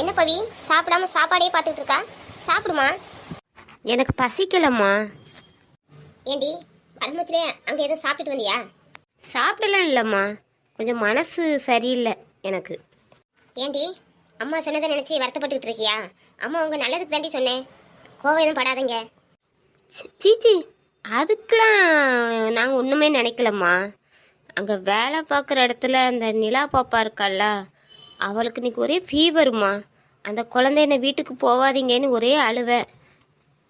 என்ன பவி? சாப்பிடாம சாப்பாடே பார்த்துட்டு இருக்கா? சாப்பிடுமா? எனக்கு பசிக்கலம்மா. ஏண்டி பரமச்சிலே அங்கே எதுவும் சாப்பிட்டுட்டு வந்தியா? சாப்பிடலாம் இல்லைம்மா கொஞ்சம் மனசு சரியில்லை எனக்கு. ஏண்டி அம்மா சொன்னதை நினச்சி வருத்தப்பட்டுக்கிட்டு இருக்கியா? அம்மா உங்கள் நல்லதுக்கு தாண்டி சொன்னேன். கோவம் எதுவும் படாதீங்க. சீச்சி அதுக்கெலாம் நாங்கள் ஒன்றுமே நினைக்கலம்மா. அங்கே வேலை பார்க்குற இடத்துல அந்த நிலா பாப்பா இருக்கால்ல அவளுக்கு இன்னைக்கு ஒரே ஃபீவருமா அந்த குழந்தை என்னை வீட்டுக்கு போகாதீங்கன்னு ஒரே அழுவை.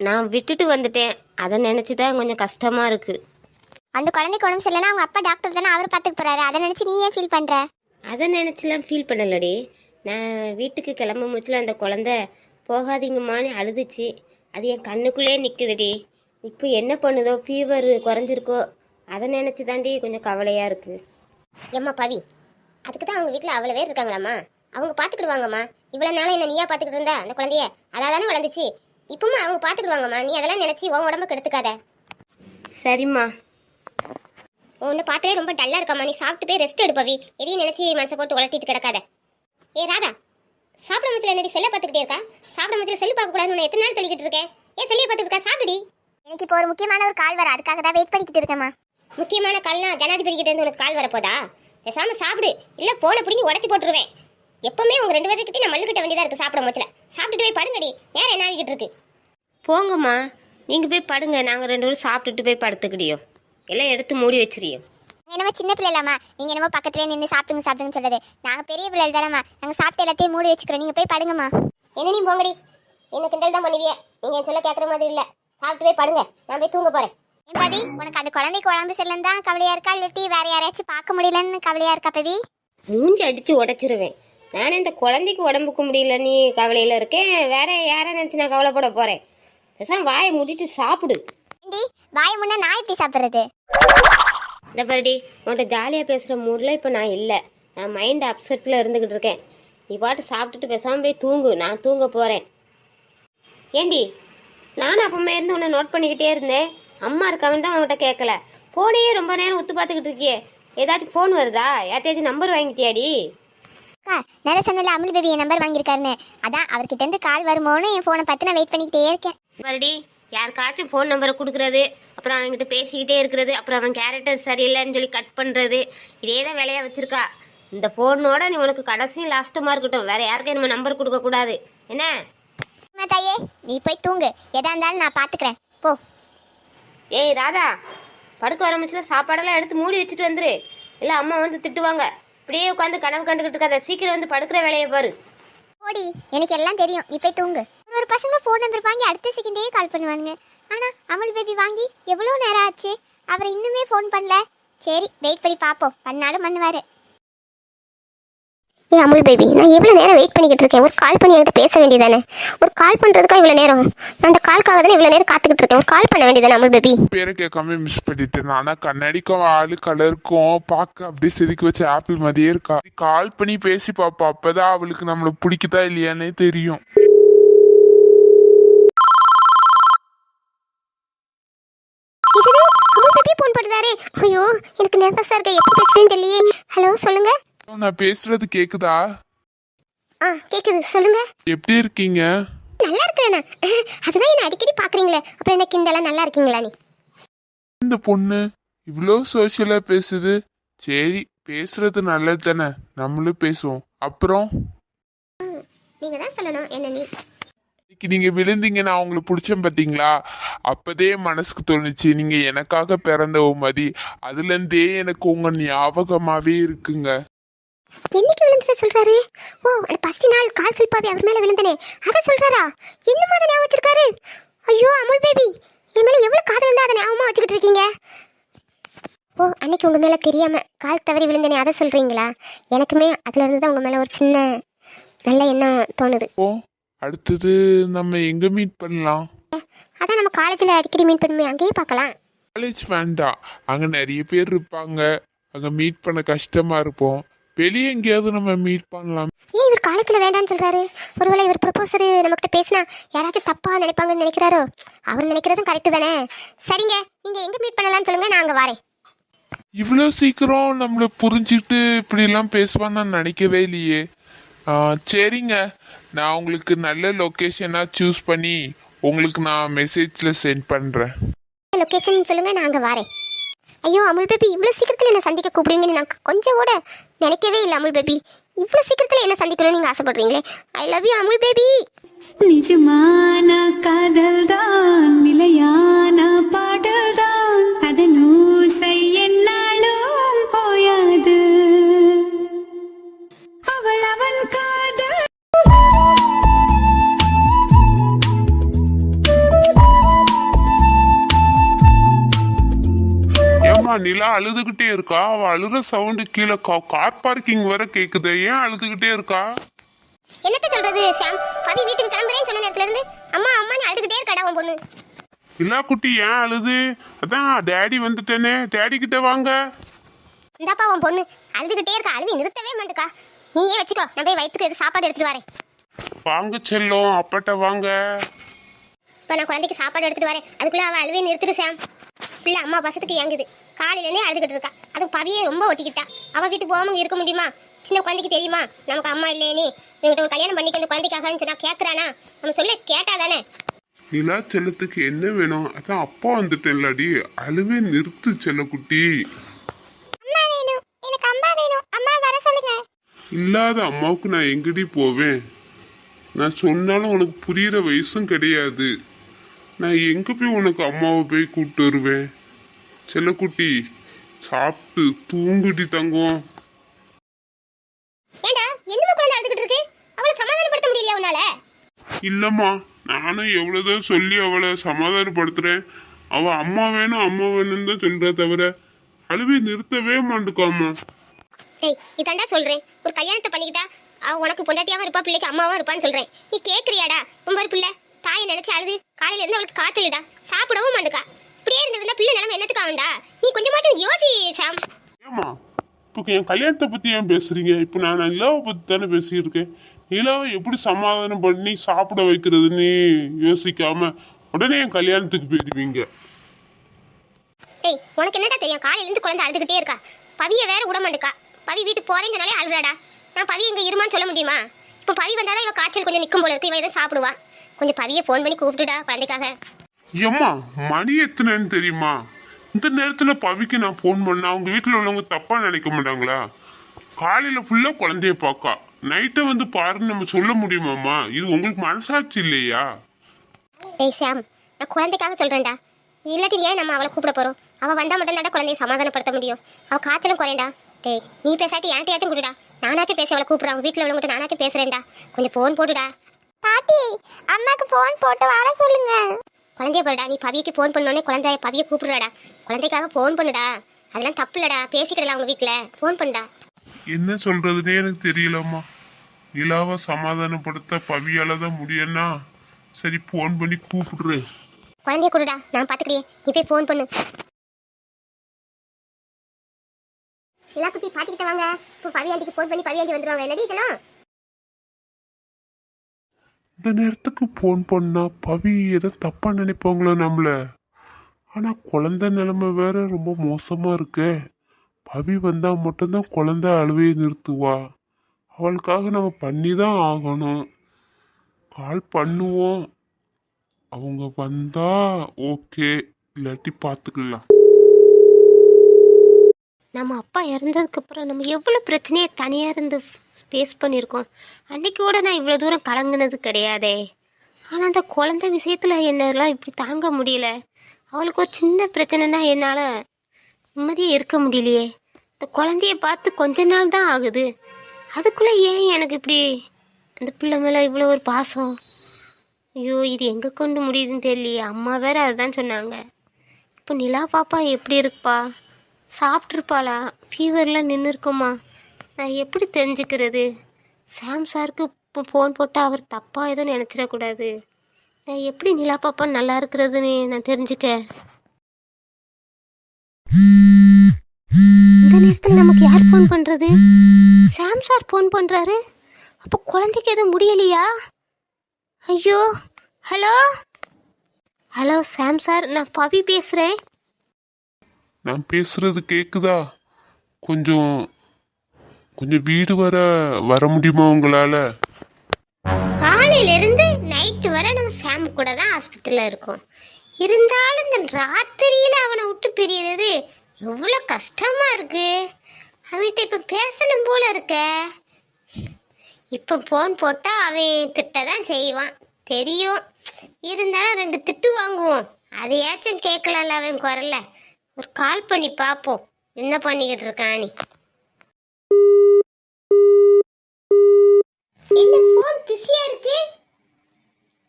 நான் விட்டுட்டு வந்துட்டேன். அதை நினச்சி தான் கொஞ்சம் கஷ்டமாக இருக்குது அந்த குழந்தைக்கு உடம்பு சரியில்லைன்னா அவங்க அப்பா டாக்டர் தானே அவர் பார்த்துக்க போறாரு. அதை நினச்சி நீ ஏன் ஃபீல் பண்ணுற அதை நினச்சிலாம் ஃபீல் பண்ணலடி. நான் வீட்டுக்கு கிளம்ப முச்சில் அந்த குழந்த போகாதீங்கம்மான்னு அழுதுச்சு. அது என் கண்ணுக்குள்ளே நிற்குதுடி இப்போ என்ன பண்ணுதோ ஃபீவர் குறைஞ்சிருக்கோ அதை நினச்சி தாண்டி கொஞ்சம் கவலையாக இருக்குது ஏம்மா பவி அதுக்கு தான் அவங்க வீட்டில் அவ்வளோ பேர் இருக்காங்களாம்மா? அவங்க பார்த்துக்கிடுவாங்கம்மா இவ்வளோ நாளும் என்ன நீயா பார்த்துக்கிட்டு இருந்தா அந்த குழந்தைய? அதாக தானே வளர்ந்துச்சு. இப்போமா அவங்க பார்த்துக்கிடுவாங்கம்மா நீ அதெல்லாம் நினச்சி உன் உடம்பு கெடுத்துக்காத. சரிம்மா. உன்னை பார்த்தே ரொம்ப டல்லாக இருக்காம்மா. நீ சாப்பிட்டு போய் ரெஸ்ட் எடுப்பவி எதையும் நினச்சி மனசை போட்டு உலட்டிட்டு கிடக்காத. ஏ ராதா சாப்பிட மச்சில் என்னடி செல்லை பார்த்துக்கிட்டே இருக்கா? சாப்பிட மச்சில் செல்லு பார்க்கக்கூடாதுன்னு எத்தனை நாள் சொல்லிக்கிட்டு இருக்கேன் ஏன் செல்லியை பார்த்துட்டு இருக்கா? சாப்பிடுடி. எனக்கு இப்போ ஒரு முக்கியமான ஒரு கால் வர. அதுக்காக தான் வெயிட் பண்ணிக்கிட்டு இருக்கேம்மா. முக்கியமான கால்னா ஜனாதிபதி கிட்ட இருந்து உனக்கு கால் வரப்போதா? பேசாம சாப்பிடு. இல்ல போன பிடிங்கி உடச்சி போட்டுருவேன். எப்பவுமே உங்க ரெண்டு பேர்த்துக்கிட்ட நான் மல்லு கிட்ட வேண்டியதா இருக்கு சாப்பிட மூச்சில் சாப்பிட்டுட்டு போய் படுங்கடி. நேரம் என்ன ஆகிக்கிட்டு இருக்கு? போங்கம்மா. நீங்கள் போய் படுங்க. நாங்கள் ரெண்டு பேரும் சாப்பிட்டுட்டு போய் படுத்துக்கிடியோ. எல்லாம் எடுத்து மூடி வச்சிரியும் நீங்க என்னமோ சின்ன பிள்ளைலாமா நீங்க என்னமோ பக்கத்துலேயே நின்று சாப்பிடுங்க சாப்பிடுங்கன்னு சொல்றது. நாங்க பெரிய பிள்ளை தானம்மா. நாங்க சாப்பிட்டு எல்லாத்தையும் மூடி வச்சுக்கிறோம். நீங்க போய் படுங்கம்மா. என்ன நீ போங்கடி. என்ன கிண்டல் தான் பண்ணுவியே? நீங்க என் சொல்ல கேட்குற மாதிரி இல்ல. சாப்பிட்டு போய் படுங்க. நான் போய் தூங்க போறேன். ஏன் பவி உனக்கு அந்த குழந்தைக்கு உடம்பு சரியில்லைன்னு தான் கவலையா இருக்கா? இல்லாட்டி வேற யாரையாச்சும் பார்க்க முடியலன்னு கவலையா இருக்கா பவி மூஞ்சி அடித்து உடச்சிருவேன். நானே இந்த குழந்தைக்கு உடம்புக்கு முடியல நீ கவலையில் இருக்கேன். வேற யாரை நினச்சி நான் கவலைப்பட போகிறேன் பேசாம வாயை மூடிட்டு சாப்பிடு. ஏண்டி வாய முன்ன நான் எப்படி சாப்பிட்றது? இந்த பாருடி உன்கிட்ட ஜாலியாக பேசுகிற மூடில் இப்போ நான் இல்லை. நான் மைண்ட் அப்செட்டில் இருந்துக்கிட்டு இருக்கேன். நீ பாட்டு சாப்பிட்டுட்டு பேசாமல் போய் தூங்கு. நான் தூங்க போகிறேன் ஏண்டி நானும் அப்பமே இருந்து உன்னை நோட் பண்ணிக்கிட்டே இருந்தேன். அம்மா இருக்காமன்னு தான் உன்கிட்ட கேட்கல ஃபோனையே ரொம்ப நேரம் உத்து பார்த்துக்கிட்டு இருக்கியே. ஏதாச்சும் ஃபோன் வருதா? யார்ட்டையாச்சும் நம்பர் வாங்கிட்டியாடி? அக்கா நிறைய சொன்னல அமுல் பேபி என் நம்பர் வாங்கியிருக்காருன்னு. அதான் அவர்கிட்ட இருந்து கால் வருமோன்னு என் ஃபோனை பார்த்து நான் வெயிட் பண்ணிக்கிட்டே இருக்கேன். மறுபடி யாருக்காச்சும் ஃபோன் நம்பரை கொடுக்குறது அப்புறம் அவன்கிட்ட பேசிக்கிட்டே இருக்கிறது அப்புறம் அவன் கேரக்டர் சரியில்லைன்னு சொல்லி கட் பண்ணுறது இதே தான் வேலையாக வச்சிருக்கா. இந்த ஃபோனோட நீ உனக்கு கடைசியும் லாஸ்ட்டுமா இருக்கட்டும். வேற யாருக்கும் நம்ம நம்பர் கொடுக்கக்கூடாது. என்ன? தாயே நீ போய் தூங்கு. எதா இருந்தாலும் நான் பார்த்துக்கிறேன். போ. ஏய் ராதா படுக்க ஆரம்பிச்சுல சாப்பாடெல்லாம் எடுத்து மூடி வச்சுட்டு வந்துரு. இல்லை அம்மா வந்து திட்டுவாங்க. இப்படியே உட்காந்து கனவு கண்டுக்கிட்டு இருக்காத. சீக்கிரம் வந்து படுக்கிற வேலையை பாரு. ஓடி எனக்கு எல்லாம் தெரியும். நீ போய் தூங்கு. ஒரு ஒரு பசங்களும் ஃபோன் நம்பர் வாங்கி அடுத்த செகண்டே கால் பண்ணுவானுங்க. ஆனால் அமுல் பேபி வாங்கி எவ்வளோ நேரம் ஆச்சு? அவர் இன்னுமே ஃபோன் பண்ணல. சரி வெயிட் பண்ணி பார்ப்போம். பண்ணாலும் பண்ணுவாரு. ஏ அமுல் பேபி நான் எவ்வளோ நேரம் வெயிட் பண்ணிக்கிட்டு இருக்கேன்? ஒரு கால் பண்ணி என்கிட்ட பேச வேண்டியதானே ஒரு கால் பண்ணுறதுக்கா இவ்வளோ நேரம்? நான் அந்த கால்க்காக தானே இவ்வளோ நேரம் காத்துக்கிட்டு இருக்கேன்? ஒரு கால் பண்ண வேண்டியதானே அமுல் பேபி பேரை கேட்காம மிஸ் பண்ணிட்டேன். ஆனா கண்ணாடிக்கும் ஆளு கலருக்கும் பார்க்க அப்படியே செதுக்கி வச்ச ஆப்பிள் மாதிரியே இருக்கா. கால் பண்ணி பேசி பாப்பா. அப்பதான் அவளுக்கு நம்மள பிடிக்குதா இல்லையானே தெரியும். இதுவே அமுல் பேபி ஃபோன் போட்டுதாரே. ஐயோ எனக்கு நர்வஸாக இருக்க. எப்போ பேசுறேன்னு தெரியலையே. ஹலோ சொல்லுங்க. நான் பேசுறது கேக்குதா? ஆ கேட்குது சொல்லுங்க. எப்படி இருக்கீங்க? நல்லா இருக்கேன் நான். அதுதான் என்ன அடிக்கடி பார்க்குறீங்களே. அப்புறம் என்ன கிண்டலாம் நல்லா இருக்கீங்களா நீ? இந்த பொண்ணு இவ்வளோ சோஷியலா பேசுது. சரி பேசுறது நல்லது தானே. நம்மளும் பேசுவோம். அப்புறம்? நீங்கள் தான் சொல்லணும் என்ன நீ? இன்னைக்கு நீங்க விழுந்தீங்க நான் உங்களை பிடிச்சேன் பாத்தீங்களா? அப்பதே மனசுக்கு தோணுச்சு நீங்க எனக்காக பிறந்த மதி அதுல இருந்தே எனக்கு உங்க ஞாபகமாவே இருக்குங்க. என்னைக்கு விழுந்து சொல்றாரு? ஓ அந்த ஃபர்ஸ்ட் நாள் கால் சில்பாவி அவர் மேல விழுந்தனே. அதை சொல்றாரா? என்ன மாதிரி ஞாபகம் வச்சிருக்காரு? ஐயோ அமுல் பேபி என் மேல எவ்வளவு காதல் இருந்தா அதை ஞாபகமா வச்சுக்கிட்டு இருக்கீங்க? ஓ அன்னைக்கு உங்க மேல தெரியாம கால் தவறி விழுந்தனே அதை சொல்றீங்களா? எனக்குமே அதுல இருந்து தான் உங்க மேல ஒரு சின்ன நல்ல எண்ணம் தோணுது. ஓ அடுத்தது நம்ம எங்க மீட் பண்ணலாம்? அதான் நம்ம காலேஜ்ல அடிக்கடி மீட் பண்ணுமே அங்கேயே பார்க்கலாம். காலேஜ் வேண்டாம் அங்க நிறைய பேர் இருப்பாங்க. அங்க மீட் பண்ண கஷ்டமா இருப்போம். வெளியே எங்கேயாவது நம்ம மீட் பண்ணலாம். ஏன் இவர் காலேஜில் வேண்டாம்னு சொல்கிறாரு ஒருவேளை இவர் ப்ரொபோசர் நம்மக்கிட்ட பேசினா யாராச்சும் தப்பாக நினைப்பாங்கன்னு நினைக்கிறாரோ? அவர் நினைக்கிறதும் கரெக்டு தானே? சரிங்க நீங்கள் எங்கே மீட் பண்ணலாம்னு சொல்லுங்கள் நான் அங்கே வரேன். இவ்வளோ சீக்கிரம் நம்மளை புரிஞ்சுக்கிட்டு இப்படிலாம் பேசுவான்னு நான் நினைக்கவே இல்லையே. சரிங்க. நான் உங்களுக்கு நல்ல லொக்கேஷனாக சூஸ் பண்ணி உங்களுக்கு நான் மெசேஜில் சென்ட் பண்ணுறேன் லொக்கேஷன் சொல்லுங்கள் நான் அங்கே வரேன். ஐயோ அமுல் பேபி இவ்வளோ சீக்கிரத்தில் என்ன சந்திக்க கூப்பிடுவீங்கன்னு நான் கொஞ்சம் கூட நினைக்கவே இல்லை அமுல் பேபி இவ்வளோ சீக்கிரத்தில் என்ன சந்திக்கணும்னு நீங்கள் ஆசைப்படுறீங்களே? I love you Amul baby நிஜமான காதல்தான் நிலையான பாடல்தான். அதன் ஊசை என்னாலும் போயாது. அவள் அவன் காதல். ஏம்மா நிலா அழுதுகிட்டே இருக்கா? அவ அழுற சவுண்டு கீழே கார் பார்க்கிங் வர கேக்குது. ஏன் அழுதுகிட்டே இருக்கா? என்னத்த சொல்றது ஷாம்? பவி வீட்டுக்கு கிளம்புறேன்னு சொன்ன நேரத்துல இருந்து அம்மா அம்மான்னு அழுதுகிட்டே இருக்காடா உன் பொண்ணு. நிலா குட்டி ஏன் அழுது? அதான் டேடி வந்துட்டேனே. டேடி கிட்ட வாங்க. இந்தாப்பா உன் பொண்ணு. அழுதுகிட்டே இருக்கா. அழுவி நிறுத்தவே மாட்டுக்கா. நீயே வச்சுக்கோ. நான் போய் வயிற்றுக்கு எது சாப்பாடு எடுத்துட்டு வரேன். வாங்க செல்லம் அப்பட்ட வாங்க. இப்போ நான் குழந்தைக்கு சாப்பாடு எடுத்துட்டு வரேன். அதுக்குள்ள அவள் அழுவே நிறுத்துரு சாம் பிள்ளை அம்மா பசத்துக்கு இயங்குது காலையிலேருந்தே அழுதுகிட்டு இருக்கா. அது பவியே ரொம்ப ஒட்டிக்கிட்டா. அவள் வீட்டுக்கு போகாம இருக்க முடியுமா? சின்ன குழந்தைக்கு தெரியுமா? நமக்கு அம்மா இல்லையே இவங்கிட்ட ஒரு கல்யாணம் பண்ணிக்க இந்த குழந்தைக்காகன்னு சொன்னா கேட்குறானா நம்ம சொல்ல கேட்டா தானே? நிலா செல்லத்துக்கு என்ன வேணும்? அதான் அப்பா வந்துட்டேன்லடி. அழுவே நிறுத்து செல்லக்குட்டி. அம்மா வேணும். எனக்கு அம்மா வேணும். அம்மா வர சொல்லுங்க. இல்லாத அம்மாவுக்கு நான் எங்கடி போவேன்? நான் சொன்னாலும் உனக்கு புரியுற வயசும் கிடையாது. நான் எங்க போய் உனக்கு அம்மாவை போய் கூப்பிட்டு வருவேன்? செல்லக்குட்டி சாப்பிட்டு தூங்குடி தங்கம். இல்லம்மா நானும் எவ்வளவுதான் சொல்லி அவளை சமாதானப்படுத்துறேன். அவ அம்மா வேணும் அம்மா வேணும்னு தான் சொல்றா தவிர அழுவே நிறுத்தவே மாட்டுக்காம்மா. டேய் இதாண்டா சொல்றேன். ஒரு கல்யாணத்தை பண்ணிக்கிட்டா அவ உனக்கு பொண்டாட்டியாவும் இருப்பா பிள்ளைக்கு அம்மாவும் இருப்பான்னு சொல்றேன். நீ கேக்குறியாடா? உன் பிள்ளை. தாயை நினைச்சு அழுது காலையில இருந்து அவளுக்கு காய்ச்சலுடா சாப்பிடவும் மாட்டுக்கா. இப்படியே இருந்திருந்தா பிள்ளை நிலைமை என்னத்துக்கு ஆகும்டா? நீ கொஞ்சமாச்சும் யோசி சாம் ஏம்மா இப்போ என் கல்யாணத்தை பத்தி ஏன் பேசுறீங்க? இப்போ நான் நிலாவை பத்தி தானே பேசிட்டு இருக்கேன் நிலாவை எப்படி சமாதானம் பண்ணி சாப்பிட வைக்கிறதுன்னு யோசிக்காம உடனே என் கல்யாணத்துக்கு போயிடுவீங்க. டேய் உனக்கு என்னடா தெரியும்? காலையில இருந்து குழந்தை அழுதுகிட்டே இருக்கா. பவிய வேற விட மாட்டுக்கா. பவி வீட்டுக்கு போறேங்கனாலே அழுறாடா நான் பவி இங்க இருமான்னு சொல்ல முடியுமா? இப்போ பவி வந்தாதான் இவ காய்ச்சல் கொஞ்சம் நிற்கும் போல இருக்கு. இவ எதுவும் சாப்பிடுவா. கொஞ்சம் பவியை ஃபோன் பண்ணி கூப்பிட்டுடா குழந்தைக்காக. ஏம்மா மணி எத்தனைன்னு தெரியுமா? இந்த நேரத்துல பவிக்கு நான் ஃபோன் பண்ணா அவங்க வீட்டில் உள்ளவங்க தப்பா நினைக்க மாட்டாங்களா? காலையில ஃபுல்லா குழந்தைய பார்க்கா நைட்டை வந்து பாருன்னு நம்ம சொல்ல முடியுமாம்மா? இது உங்களுக்கு மனசாட்சி இல்லையா? டேய் சாம் நான் குழந்தைக்காக சொல்றேன்டா. இல்லாட்டி ஏன் நம்ம அவளை கூப்பிட போறோம்? அவ வந்தா மட்டும் தான்டா குழந்தைய சமாதானப்படுத்த முடியும். அவ காய்ச்சலும் குறையண்டா. டேய் நீ பேசாட்டி என்கிட்டயாச்சும் கூடுடா நானாச்சும் பேச அவளை கூப்பிடுறேன். அவங்க வீட்டில் உள்ளவங்ககிட்ட நானாச்சும் பேசுறேன்டா. கொஞ்சம் ஃபோன் போட்டுடா. பாட்டி அம்மாக்கு ஃபோன் போட்டு வர சொல்லுங்க. குழந்தைய போடுடா நீ பவிக்கு ஃபோன் பண்ணோடனே குழந்தைய பவியை கூப்பிடுறாடா. குழந்தைக்காக ஃபோன் பண்ணுடா. அதெல்லாம் தப்பு இல்லடா பேசிக்கிடலாம் அவங்க வீட்டில் ஃபோன் பண்ணுடா என்ன சொல்றதுனே எனக்கு தெரியலம்மா. நிலாவை சமாதானப்படுத்த பவியால தான் முடியும்னா சரி ஃபோன் பண்ணி கூப்பிடுறேன். குழந்தைய கொடுடா நான் பார்த்துக்கிறியே நீ போய் ஃபோன் பண்ணு. எல்லா குட்டி பாட்டிக்கிட்ட வாங்க. இப்போ பவியாண்டிக்கு ஃபோன் பண்ணி பவியாண்டி வந்துருவாங்க. என்னடி இதெல்லாம்? இந்த நேரத்துக்கு ஃபோன் பண்ணால் பவி ஏதோ தப்பாக நினைப்பாங்களோ நம்மள. ஆனால் குழந்தை நிலமை வேற ரொம்ப மோசமாக இருக்கே. பவி வந்தால் மட்டும்தான் குழந்தை அழுவையை நிறுத்துவா. அவளுக்காக நம்ம பண்ணி தான் ஆகணும். கால் பண்ணுவோம். அவங்க வந்தா ஓகே இல்லாட்டி பார்த்துக்கலாம் நம்ம அப்பா இறந்ததுக்கு அப்புறம் நம்ம எவ்வளோ பிரச்சனையை தனியாக இருந்து ஃபேஸ் பண்ணியிருக்கோம். அன்னைக்கு கூட நான் இவ்வளோ தூரம் கலங்குனது கிடையாதே. ஆனால் அந்த குழந்தை விஷயத்தில் என்னெல்லாம் இப்படி தாங்க முடியல. அவளுக்கு ஒரு சின்ன பிரச்சனைனா என்னால் நிம்மதியாக இருக்க முடியலையே. இந்த குழந்தைய பார்த்து கொஞ்ச நாள் தான் ஆகுது. அதுக்குள்ளே ஏன் எனக்கு இப்படி அந்த பிள்ளை மேலே இவ்வளோ ஒரு பாசம்? ஐயோ இது எங்கே கொண்டு முடியுதுன்னு தெரியலையே. அம்மா வேற அதுதான் சொன்னாங்க. இப்போ நிலா பாப்பா எப்படி இருப்பா? சாப்பிட்ருப்பாளா ஃபீவர்லாம் நின்று இருக்குமா நான் எப்படி தெரிஞ்சுக்கிறது? சாம் சாருக்கு இப்போ ஃபோன் போட்டால் அவர் தப்பாக எதுவும் நினச்சிடக்கூடாது. நான் எப்படி நிலா பாப்பா நல்லா இருக்கிறதுன்னு நான் தெரிஞ்சுக்க? இந்த நேரத்தில் நமக்கு யார் ஃபோன் பண்ணுறது சாம் சார் ஃபோன் பண்ணுறாரு அப்போ குழந்தைக்கு எதுவும் முடியலையா? ஐயோ ஹலோ? ஹலோ சாம் சார் நான் பவி பேசுகிறேன் நான் பேசுறது கேக்குதா? கொஞ்சம் கொஞ்சம் வீடு வர வர முடியுமா உங்களால? காலையில இருந்து நைட்டு வரை நம்ம சாம் கூட தான் ஆஸ்பத்திரியில் இருக்கோம். இருந்தாலும் இந்த ராத்திரியில் அவனை விட்டு பிரியறது எவ்வளோ கஷ்டமா இருக்கு. அவன்கிட்ட இப்போ பேசணும் போல இருக்க. இப்போ ஃபோன் போட்டால் அவன் திட்ட தான் செய்வான். தெரியும். இருந்தாலும் ரெண்டு திட்டு வாங்குவோம். அதையாச்சும் கேட்கலாம்ல அவன் குரல்ல. ஒரு கால் பண்ணி பார்ப்போம். என்ன பண்ணிக்கிட்டு இருக்கான் நீ என்ன ஃபோன் பிஸியா இருக்கு?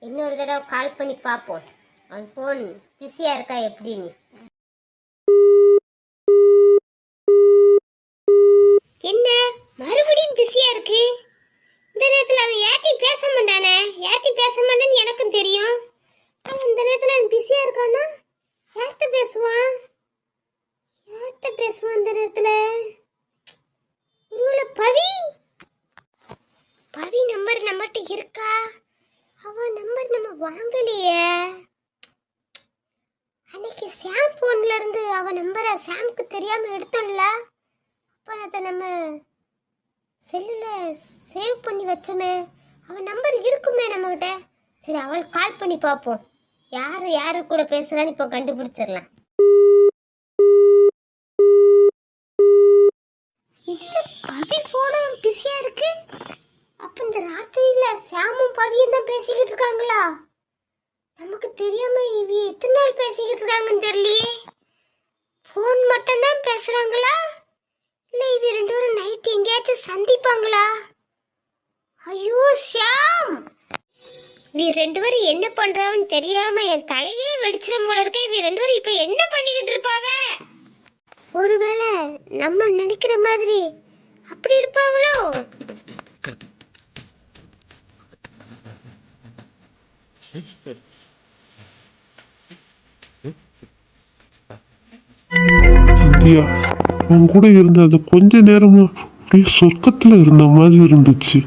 இன்னொரு தடவை கால் பண்ணி பார்ப்போம். அவன் ஃபோன் பிஸியா இருக்கா எப்படின்னு. என்ன? மறுபடியும் பிஸியா இருக்கு? இந்த நேரத்தில் அவன் யார்ட்டையும் பேச மாட்டானே? யார்ட்டையும் பேச மாட்டேன்னு எனக்கும் தெரியும். அவன் இந்த நேரத்தில் அவன் பிஸியா இருக்கானா? யார்கிட்ட பேசுவான்? யார்கிட்ட பேசுவான் இந்த நேரத்தில்? ஒருவேளை பவி? பவி நம்பர் நம்மகிட்ட இருக்கா? அவ நம்பர் நம்ம வாங்கலையே. அன்னைக்கு சாம் ஃபோன்ல இருந்து அவ நம்பரை சாம்க்கு தெரியாம எடுத்தோம்ல அப்போ அதை நம்ம செல்லில் சேவ் பண்ணி வச்சோமே. அவ நம்பர் இருக்குமே நம்மகிட்ட. சரி அவள் கால் பண்ணி பார்ப்போம் யார் யாரு கூட பேசுகிறான்னு இப்போ கண்டுபிடிச்சிடலாம். இது பவி ஃபோனும் பிஸியாக இருக்கு? அப்ப இந்த ராத்திரியில சாமும் பவியும் தான் பேசிக்கிட்டு இருக்காங்களா? நமக்கு தெரியாம இவ எத்தனை நாள் பேசிக்கிட்டு இருக்காங்கன்னு தெரியலையே. ஃபோன் மட்டும் தான் பேசுறாங்களா? இல்ல இவ ரெண்டு பேரும் நைட் எங்கேயாச்சும் சந்திப்பாங்களா? ஐயோ ஷியாம்! இவ ரெண்டு பேரும் என்ன பண்றாங்கன்னு தெரியாம என் தலையே வெடிச்சிடும் போல இருக்க. இவ ரெண்டு பேரும் இப்ப என்ன பண்ணிக்கிட்டு இருப்பாவ ஒருவேளை நம்ம நினைக்கிற மாதிரி அப்படி இருப்பாங்களோ? சந்தியா உன் கூட இருந்த அது கொஞ்ச நேரமும் அப்படியே சொர்க்கத்துல இருந்த மாதிரி இருந்துச்சு.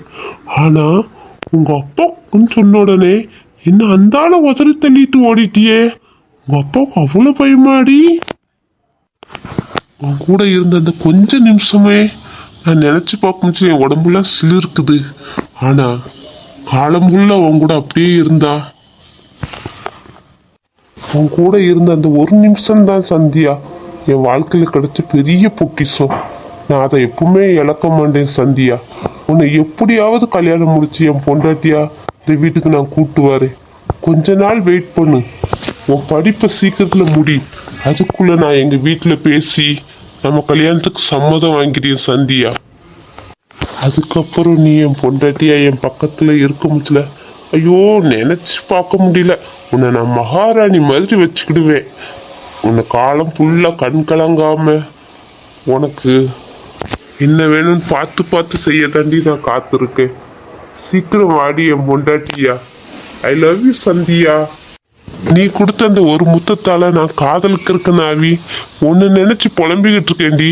ஆனா உங்க அப்பாக்குன்னு சொன்ன உடனே என்ன அந்தால உதறி தள்ளிட்டு ஓடிட்டியே? உங்க அப்பாவுக்கு அவ்வளவு பயமாடி? உன் கூட இருந்த அந்த கொஞ்ச நிமிஷமே. நான் நினைச்சு பார்க்கும்போது என் உடம்புலாம் சிலிருக்குது. ஆனா காலம் உள்ள உன் கூட அப்படியே இருந்தா உன் கூட இருந்த அந்த ஒரு நிமிஷம் தான் சந்தியா. என் வாழ்க்கையில் கிடைச்ச பெரிய பொக்கிஷம். நான் அதை எப்பவுமே இழக்க மாட்டேன் சந்தியா. உன்னை எப்படியாவது கல்யாணம் முடிச்சு என் பொண்டாட்டியா இந்த வீட்டுக்கு நான் கூட்டு வரேன். கொஞ்ச நாள் வெயிட் பண்ணு. உன் படிப்பை சீக்கிரத்தில் முடி. அதுக்குள்ள நான் எங்கள் வீட்டில் பேசி நம்ம கல்யாணத்துக்கு சம்மதம் வாங்கிட்டேன் சந்தியா. அதுக்கப்புறம் நீ என் பொண்டாட்டியா என் பக்கத்தில் இருக்க முடியல. ஐயோ நினச்சி பார்க்க முடியல. உன்னை நான் மகாராணி மாதிரி வச்சுக்கிடுவேன். உன்னை காலம் ஃபுல்லாக கண் கலங்காம உனக்கு என்ன வேணும்னு பார்த்து பார்த்து செய்ய தாண்டி நான் காத்திருக்கேன். சீக்கிரம் வாடி என் பொண்டாட்டியா. I love you Sandhya. நீ கொடுத்த அந்த ஒரு முத்தத்தால நான் காதலுக்கு இருக்கனாவி உன்னை நினைச்சு புலம்பிக்கிட்டு இருக்கேன்டி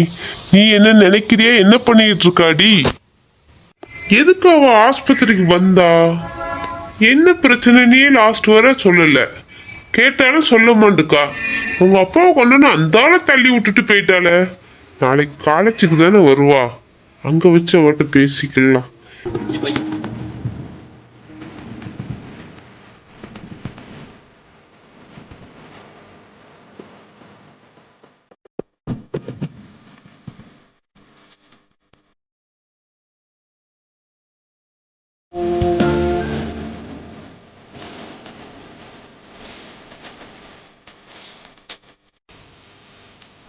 நீ என்ன நினைக்கிறியா? என்ன பண்ணிக்கிட்டு இருக்காடி எதுக்கு அவ ஆஸ்பத்திரிக்கு வந்தா? என்ன பிரச்சனைனே லாஸ்ட் வர சொல்லல? கேட்டாலும் சொல்ல மாட்டுக்கா. உங்க அப்பாவை கொண்டு அந்தால தள்ளி விட்டுட்டு போயிட்டாளே. நாளைக்கு காலேஜுக்கு தானே வருவா. அங்க வச்சு அவட்ட பேசிக்கலாம்.